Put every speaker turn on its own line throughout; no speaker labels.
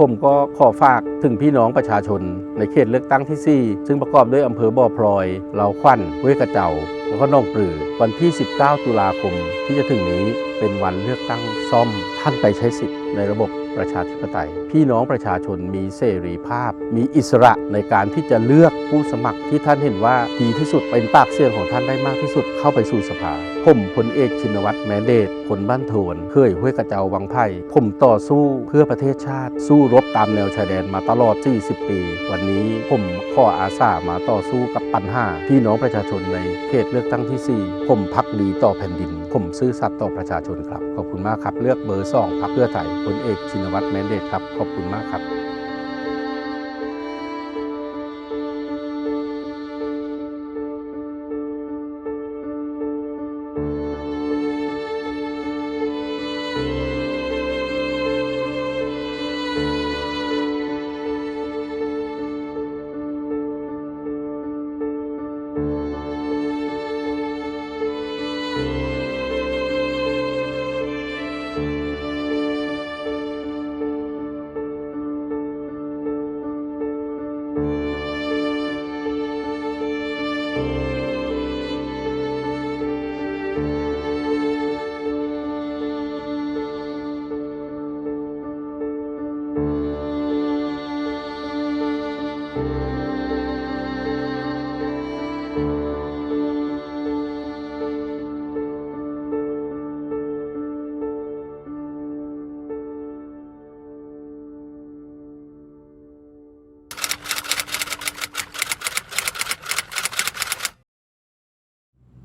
ผมก็ขอฝากถึงพี่น้องประชาชน ในเขตเลือกตั้งที่ 4 ซึ่งประกอบด้วยอำเภอบ่อพลอยเหลาควันเวกระเจ้า แล้วก็หนองปลือ วันที่ 19 ตุลาคมที่จะถึงนี้เป็นวันเลือกตั้งซ่อมท่านไปใช้สิทธิ์ในระบบ ประชาธิปไตย พี่น้องประชาชนมีเสรีภาพ มีอิสระในการที่จะเลือกผู้สมัครที่ท่านเห็นว่าดีที่สุดเป็นปากเสียงของท่านได้มากที่สุดเข้าไปสู่สภา ผมพลเอกชินวัตรแมนเดตคนบ้านโทนเคยห้วยกระเจ้าวังไผ่ผมต่อสู้เพื่อประเทศชาติ สู้รบตามแนวชายแดนมาตลอด 40 ปี วันนี้ผมขออาสามาต่อสู้กับปัญหา พี่น้องประชาชนในเขตเลือกตั้งที่ 4 ผมพักดีต่อแผ่นดิน ผมซื่อสัตย์ต่อประชาชนครับ ขอบคุณมากครับ เลือกเบอร์สองพักเพื่อไทยพลเอกชินวัตรแมนเดตครับ ขอบคุณมากครับ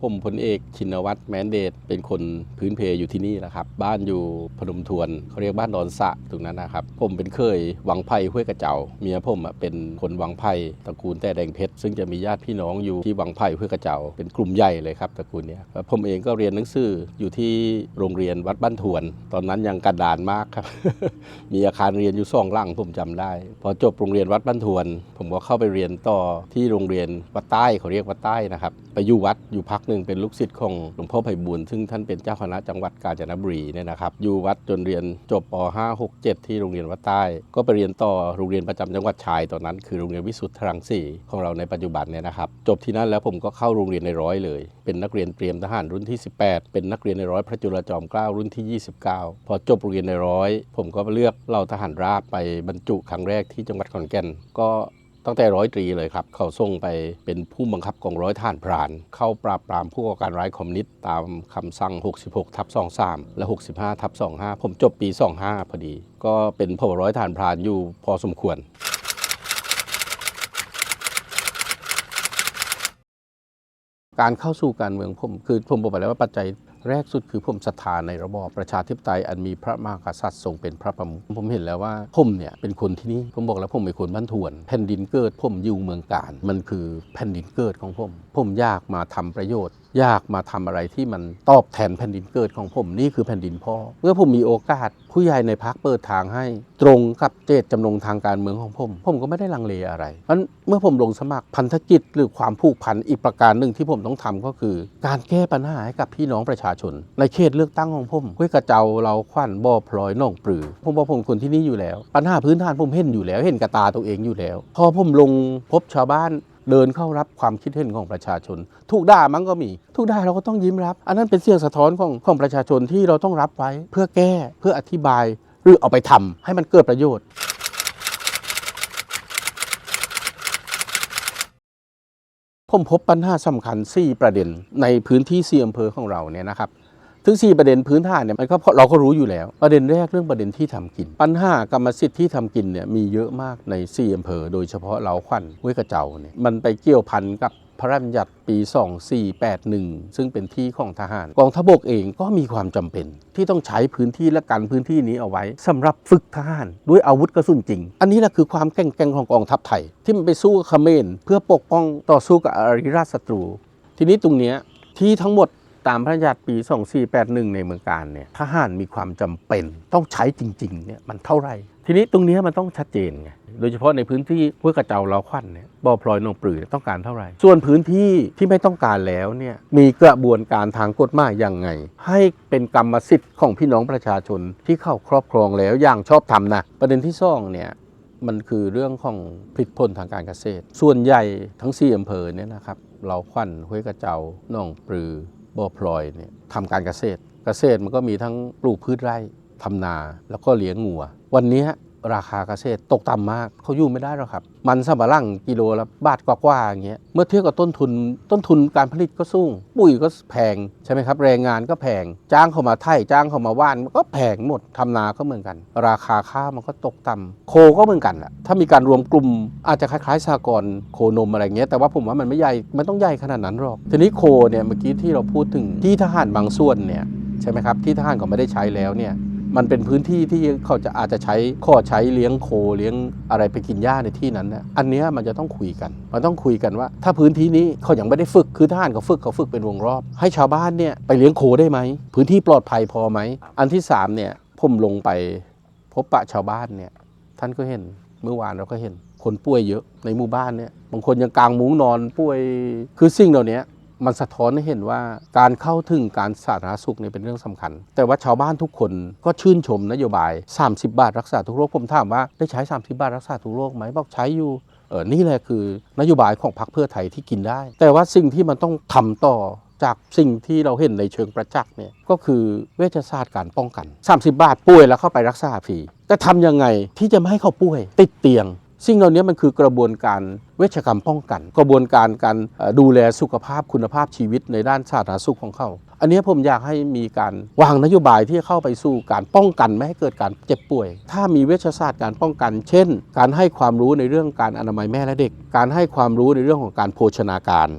ผมพลเอกชินวัตรแมนเดตเป็นคนพื้นเพอยู่ที่นี่แหละครับ บ้านอยู่พนมทวนเขาเรียกบ้านดอนสะตรงนั้นนะครับ ผมเป็นเคยวังไผ่ห้วยกระเจ้า เมียผมเป็นคนวังไผ่ตระกูลแต่แดงเพชรซึ่งจะมีญาติพี่น้องอยู่ที่วังไผ่ห้วยกระเจ้า เป็นกลุ่มใหญ่เลยครับตระกูลนี้ผมเองก็เรียนหนังสืออยู่ที่โรงเรียนวัดบ้านทวน ตอนนั้นยังกระดานมากครับ มีอาคารเรียนอยู่สองหลังผมจำได้ พอจบโรงเรียนวัดบ้านทวน ผมก็เข้าไปเรียนต่อที่โรงเรียนวัดใต้เขาเรียกวัดใต้นะครับ ไปอยู่วัดอยู่พักหนึ่งเป็นลูกศิษย์ของหลวงพ่อไพบูลซึ่งท่านเป็นเจ้าคณะจังหวัดกาญจนบุรีเนี่ยนะครับอยู่วัดจนเรียนจบป .5 6 7 ที่โรงเรียนวัดใต้ ก็ไปเรียนต่อโรงเรียนประจำจังหวัดชายตอนนั้น คือโรงเรียนวิสุทธรังสีของเราในปัจจุบันเนี่ยนะครับจบที่นั่นแล้วผมก็เข้าโรงเรียนในร้อยเลย เป็นนักเรียนเตรียมทหารรุ่นที่ 18 เป็นนักเรียนในร้อยพระจุลจอมเกล้ารุ่นที่ 29 พอจบโรงเรียนในร้อย ผมก็เลือกเหล่าทหารราบไปบรรจุครั้งแรกที่จังหวัดขอนแก่นก็ ตั้งแต่ร้อยตรีเลยครับ เขาส่งไปเป็นผู้บังคับกองร้อยทหารพราน เข้าปราบปรามผู้ก่อการร้ายคอมมิวนิสต์ตามคำสั่ง 66 ทับ 23 และ 65 ทับ 25 ผมจบปี 25 พอดี ก็เป็นพลร้อยทหารพรานอยู่พอสมควรการเข้าสู่การเมืองผมคือผมบอกไปแล้วว่าปัจจัย แรกสุดคือผมศรัทธาในระบอบประชาธิปไตยอันมีพระมหากษัตริย์ทรงเป็นพระประมุขผมเห็นแล้วว่าผมเนี่ยเป็นคนที่นี่ผมบอกแล้วผมเป็นคนบ้านทวน แผ่นดินเกิดผมอยู่เมืองการ มันคือแผ่นดินเกิดของผม ผมอยากมาทำประโยชน์ อยากมาทำอะไรที่มันตอบแทนแผ่นดินเกิดของผมนี่คือแผ่นดินพ่อ เมื่อผมมีโอกาสผู้ใหญ่ในพักเปิดทางให้ ตรงกับเจตจำนงทางการเมืองของผม ผมก็ไม่ได้ลังเลอะไรเพราะฉะนั้นเมื่อผมลงสมัครพันธกิจหรือความผูกพันอีกประการหนึ่งที่ผมต้องทำก็คือ การแก้ปัญหาให้กับพี่น้องประชาชน ในเขตเลือกตั้งของผมห้วยกระเจ้าเราขวัญบ่อพลอยหนองปลือผมบอกผมคนที่นี่อยู่แล้ว ปัญหาพื้นฐานผมเห็นอยู่แล้ว เห็นกระตาตัวเองอยู่แล้ว พอผมลงพบชาวบ้าน เดินเข้ารับความคิดเห็นของประชาชน ถูกด่ามั้งก็มี ถูกด่าเราก็ต้องยิ้มรับ อันนั้นเป็นเสียงสะท้อนของของประชาชนที่เราต้องรับไว้เพื่อแก้เพื่ออธิบาย หรือเอาไปทำให้มันเกิดประโยชน์ผมพบปัญหาสำคัญ 4 ประเด็นในพื้นที่สี่อำเภอของเราเนี่ยนะครับ ถึง4ประเด็นพื้นฐานเนี่ยมันก็เพราะเราก็รู้อยู่แล้ว ประเด็นแรกเรื่องประเด็นที่ทำกิน ปัญหากรรมสิทธิ์ที่ทำกินเนี่ยมีเยอะมากใน4อำเภอโดยเฉพาะเราขวัญห้วยกระเจ้าเนี่ยมันไปเกี่ยวพันกับพระราชบัญญัติปี 2481 ซึ่งเป็นที่ของทหาร กองทพบกเองก็มีความจำเป็น ที่ต้องใช้พื้นที่และกันพื้นที่นี้เอาไว้สำหรับฝึกทหารด้วยอาวุธกระสุนจริง อันนี้แหละคือความแกร่งแกร่งของกองทัพไทย ที่มันไปสู้กับเขมรเพื่อปกป้องต่อสู้กับอริราชศัตรู ทีนี้ตรงเนี้ยที่ทั้งหมด ตามพระราชบัญญัติปี 2481 ในเมืองการเนี่ยทหารมีความจำเป็นต้องใช้จริงๆเนี่ยมันเท่าไหร่ ทีนี้ตรงเนี้ยมันต้องชัดเจนไงโดยเฉพาะในพื้นที่ห้วยกระเจ้าเราขวัญเนี่ยบ่อพลอยนองปลือต้องการเท่าไหร่ ส่วนพื้นที่ที่ไม่ต้องการแล้วเนี่ยมีกระบวนการทางกฎหมายยังไง ให้เป็นกรรมสิทธิ์ของพี่น้องประชาชนที่เข้าครอบครองแล้วอย่างชอบธรรมนะประเด็นที่สองเนี่ยมันคือเรื่องของผลิตผลทางการเกษตร ส่วนใหญ่ทั้ง4อำเภอเนี่ยนะครับเราขวัญห้วยกระเจ้าหนองปลือ บ่อพลอยเนี่ยทำการเกษตร เกษตรมันก็มีทั้งปลูกพืชไร่ทำนาแล้วก็เลี้ยงงัว วันนี้ ราคาเกษตรตกต่ำมากเขาอยู่ไม่ได้หรอกครับ มันสำปะหลั่งกิโลละบาทกว่าๆอย่างเงี้ยเมื่อเทียบกับต้นทุนต้นทุนการผลิตก็สูงปุ๋ยก็แพงใช่ไหมครับ แรงงานก็แพงจ้างเขามาไถจ้างเขามาว่านมันก็แพงหมดทำนาก็เหมือนกัน ราคาข้าวมันก็ตกต่ำโคก็เหมือนกันแหละถ้ามีการรวมกลุ่มอาจจะคล้ายๆสากรโคนมอะไรเงี้ยแต่ว่าผมว่ามันไม่ใหญ่มันต้องใหญ่ขนาดนั้นหรอกทีนี้โคเนี่ยเมื่อกี้ที่เราพูดถึงที่ทหารบางส่วนเนี่ยใช่ไหมครับที่ทหารก็ไม่ได้ใช้แล้วเนี่ย มันเป็นพื้นที่ที่เขาจะอาจจะใช้ข้อใช้เลี้ยงโคเลี้ยงอะไรไปกินหญ้าในที่นั้นนะอันนี้มันจะต้องคุยกันมันต้องคุยกันว่า ถ้าพื้นที่นี้เขายังไม่ได้ฝึกคือทหารเขาฝึกเขาฝึกเป็นวงรอบ ให้ชาวบ้านเนี่ยไปเลี้ยงโคได้ไหมพื้นที่ปลอดภัยพอไหมอันที่สามเนี่ยผมลงไปพบปะชาวบ้านเนี่ยท่านก็เห็นเมื่อวานเราก็เห็นคนป่วยเยอะในหมู่บ้านเนี่ยบางคนยังกางมุ้งนอนป่วยคือสิ่งเหล่านี้ มันสะท้อนให้เห็นว่าการเข้าถึงการสาธารณสุขเนี่ยเป็นเรื่องสำคัญ แต่ว่าชาวบ้านทุกคนก็ชื่นชมนโยบาย 30 บาทรักษาทุกโรคผมถามว่าได้ใช้ 30 บาทรักษาทุกโรคไหมบอกใช้อยู่เออนี่แหละคือนโยบายของพรรคเพื่อไทยที่กินได้ แต่ว่าสิ่งที่มันต้องทำต่อจากสิ่งที่เราเห็นในเชิงประจักษ์เนี่ยก็คือเวชศาสตร์การป้องกัน 30 บาทป่วยแล้วเข้าไปรักษาฟรีแต่ทำยังไงที่จะไม่ให้เขาป่วย ติดเตียง สิ่งเหล่านี้มันคือกระบวนการเวชกรรมป้องกัน กระบวนการการดูแลสุขภาพคุณภาพชีวิตในด้านสาธารณสุขของเขา อันนี้ผมอยากให้มีการวางนโยบายที่จะเข้าไปสู่การป้องกันไม่ให้เกิดการเจ็บป่วย ถ้ามีเวชศาสตร์การป้องกัน เช่น การให้ความรู้ในเรื่องการอนามัยแม่และเด็ก การให้ความรู้ในเรื่องของการโภชนาการ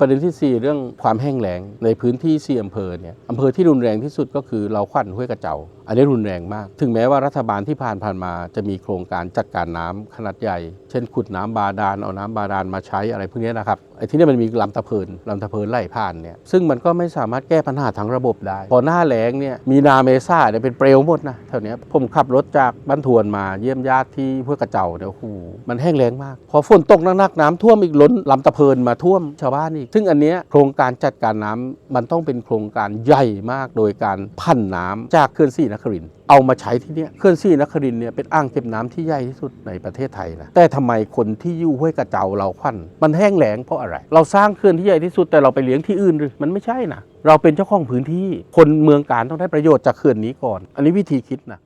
ประเด็นที่ 4 เรื่องความแห้งแล้งในพื้นที่4อำเภอเนี่ยอำเภอที่รุนแรงที่สุดก็คือเราขวัญห้วยกระเจ้า อันนี้รุนแรงมาก ถึงแม้ว่ารัฐบาลที่ผ่านผ่านมาจะมีโครงการจัดการน้ำขนาดใหญ่ เช่นขุดน้ำบาดาลเอาน้ำบาดาลมาใช้อะไรพวกนี้นะครับไอ้ที่นี่มันมีลำตะเพินลำตะเพินไหลผ่านเนี่ยซึ่งมันก็ไม่สามารถแก้ปัญหาทั้งระบบได้ พอหน้าแล้งเนี่ยมีนาเมษาเนี่ยเป็นเปลวหมดนะแถวนี้ผมขับรถจากบ้านทวนมาเยี่ยมญาติที่ห้วยกระเจ้าเนี่ยโอ้โหมันแห้งแล้งมาก พอฝนตกหนักๆน้ำท่วมอีกล้นลำตะเพินมาท่วมชาวบ้านอีกซึ่งอันเนี้ยโครงการจัดการน้ำมันต้องเป็นโครงการใหญ่มากโดยการพันน้ำจากเขื่อนศรีนครินเอามาใช้ที่นี้ยเขื่อนศรีนครินเนี่ยเป็นอ่างเก็บน้ำที่ใหญ่ที่สุดในประเทศไทยนะแต่ทำไมคนที่อยู่ห้วยกระเจ้าเราขวัญมันแห้งแล้งเพราะอะไร เราสร้างเขื่อนที่ใหญ่ที่สุดแต่เราไปเลี้ยงที่อื่นหรือมันไม่ใช่นะเราเป็นเจ้าของพื้นที่คนเมืองการต้องได้ประโยชน์จากเขื่อนนี้ก่อน อันนี้วิธีคิดนะ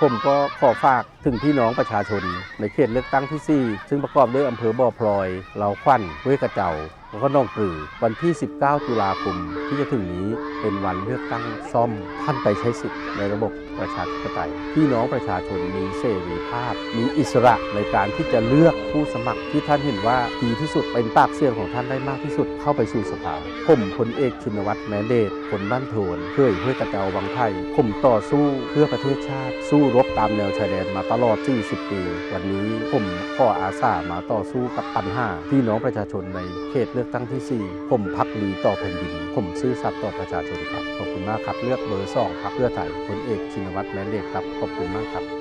ผมก็ขอฝากถึงพี่น้องประชาชน ในเขตเลือกตั้งที่ 4 ซึ่งประกอบด้วยอำเภอบ่อพลอย เราขวัญห้วยกระเจ้า แล้วก็หนองปลือวันที่ 19 ตุลาคมที่จะถึงนี้เป็นวันเลือกตั้งซ่อมท่านไปใช้สิทธิ์ในระบบประชาธิปไตยพี่น้องประชาชนมีเสรีภาพ มีอิสระในการที่จะเลือกผู้สมัครที่ท่านเห็นว่าดีที่สุดเป็นปากเสียงของท่านได้มากที่สุดเข้าไปสู่สภาผมพลเอกชินวัตรแมนเดตคนบ้านโทนเคยห้วยกระเจ้าวังไทยผมต่อสู้เพื่อประเทศชาติ สู้รบตามแนวชายแดนมาตลอด 40 ปี วันนี้ผมขออาสามาต่อสู้กับปัญหาพี่น้องประชาชนในเขตลือกตั้งที่ 4 ผมพักดีต่อแผ่นดิน ผมซื่อสัตย์ต่อประชาชนครับ ขอบคุณมากครับ เลือกเบอร์2พักเพื่อไทยพลเอกชินวัตรแมนเดตครับ ขอบคุณมากครับ